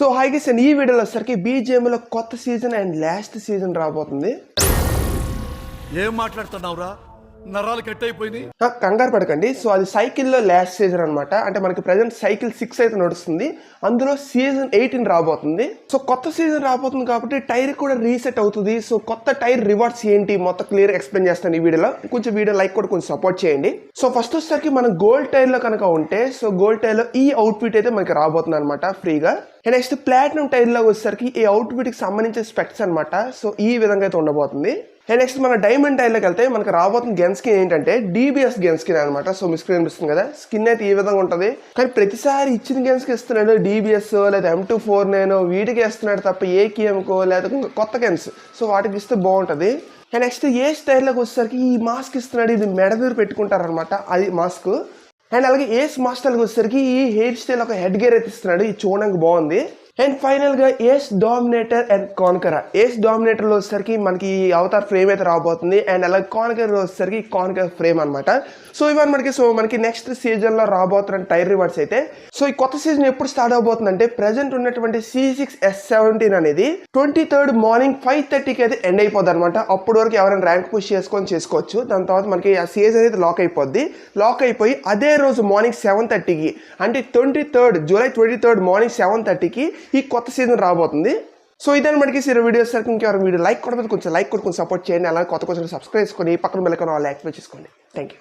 So hi guys ఈ వీడియోలో వచ్చరికి బీజేఎంలో కొత్త సీజన్ అండ్ లాస్ట్ సీజన్ రాబోతుంది. ఏం మాట్లాడుతున్నావురా? నరాలు కట్ అయిపోయినాయి కంగారు పడకండి. సో అది సైకిల్లో లాస్ట్ సీజన్ అనమాట అంటే మనకి ప్రజెంట్ సైకిల్ సిక్స్ అయితే నడుస్తుంది. అందులో సీజన్ ఎయిటీన్ రాబోతుంది. సో కొత్త సీజన్ రాబోతుంది కాబట్టి టైర్ కూడా రీసెట్ అవుతుంది. సో కొత్త టైర్ రివార్డ్స్ ఏంటి? మొత్తం క్లియర్ ఎక్స్ప్లెయిన్ చేస్తాను ఈ వీడియోలో. కొంచెం వీడియో లైక్ కూడా కొంచెం సపోర్ట్ చేయండి. సో ఫస్ట్ వచ్చేసరికి మనం గోల్డ్ టైర్లో కనుక ఉంటే సో గోల్డ్ టైర్లో ఈ అవుట్ఫిట్ అయితే మనకి రాబోతుంది అనమాట ఫ్రీగా. నెక్స్ట్ ప్లాటినం టైర్లో వచ్చేసరికి ఈ అవుట్ఫిట్కి సంబంధించిన స్పెక్ట్స్ అనమాట సో ఈ విధంగా అయితే ఉండబోతుంది. నెక్స్ట్ మన డైమండ్ టైర్లోకి వెళ్తే మనకి రాబోతున్న గెన్ స్కిన్ ఏంటంటే డీబీఎస్ గెన్ స్కిన్ అనమాట సో మీ స్క్రీన్ అనిపిస్తుంది కదా. స్కిన్ అయితే ఈ విధంగా ఉంటుంది. కానీ ప్రతిసారి ఇచ్చిన గెన్స్కి ఇస్తున్నాడు డీబీఎస్ లేదా ఎం టూ ఫోర్ నేను వీటికి ఇస్తున్నాడు తప్ప ఏ కో లేదా కొత్త గెన్స్ సో వాటికి ఇస్తే బాగుంటుంది. అండ్ నెక్స్ట్ ఏ స్టైల్లోకి వచ్చేసరికి ఈ మాస్క్ ఇస్తున్నాడు. ఇది మెడ మీద పెట్టుకుంటారనమాట అది మాస్క్ అండ్ అలాగే ఏస్ మాస్టర్కి వచ్చేసరికి ఈ హెయిర్ స్టైల్ ఒక హెడ్ గేర్ అయితే ఇస్తున్నాడు. ఇది చూడడానికి బాగుంది. అండ్ ఫైనల్గా ఏస్ డామినేటర్ అండ్ కాన్కరా ఏస్ డామినేటర్లో వచ్చేసరికి మనకి అవతార్ ఫ్రేమ్ అయితే రాబోతుంది. అండ్ అలాగే కాన్కర్ వచ్చేసరికి కాన్కర్ ఫ్రేమ్ అనమాట సో ఇవన్నీ మనకి సో మనకి నెక్స్ట్ సీజన్లో రాబోతున్న టైర్ రివార్డ్స్ అయితే సో ఈ కొత్త సీజన్ ఎప్పుడు స్టార్ట్ అవబోతుందంటే ప్రజెంట్ ప్రెసెంట్ ఉన్నటువంటి సి సిక్స్ ఎస్ సెవెంటీన్ అనేది ట్వంటీ థర్డ్ మార్నింగ్ ఫైవ్ థర్టీకి అయితే ఎండ్ అయిపోద్ది అనమాట అప్పటి వరకు ఎవరైనా ర్యాంక్ పుష్ చేసుకొని చేసుకోవచ్చు. దాని తర్వాత మనకి ఆ సీజన్ అయితే లాక్ అయిపోద్ది. లాక్ అయిపోయి అదే రోజు మార్నింగ్ సెవెన్ థర్టీకి అంటే twenty third July twenty third morning seven థర్టీకి ఈ కొత్త సీజన్ రాబోతుంది. సో ఇదే మనకి సీరియల్ వీడియోస్ సరికి ఇంకెవరైనా వీడియో లైక్ కొడకపోతే కొంచెం లైక్ కొట్టి కొంచెం సపోర్ట్ చేయండి. అలాగే కొత్త కొంచెం సబ్స్క్రైబ్ చేసుకొని పక్కన మెలకొని వాళ్ళు యాక్టివేట్ చేసుకోండి. Thank you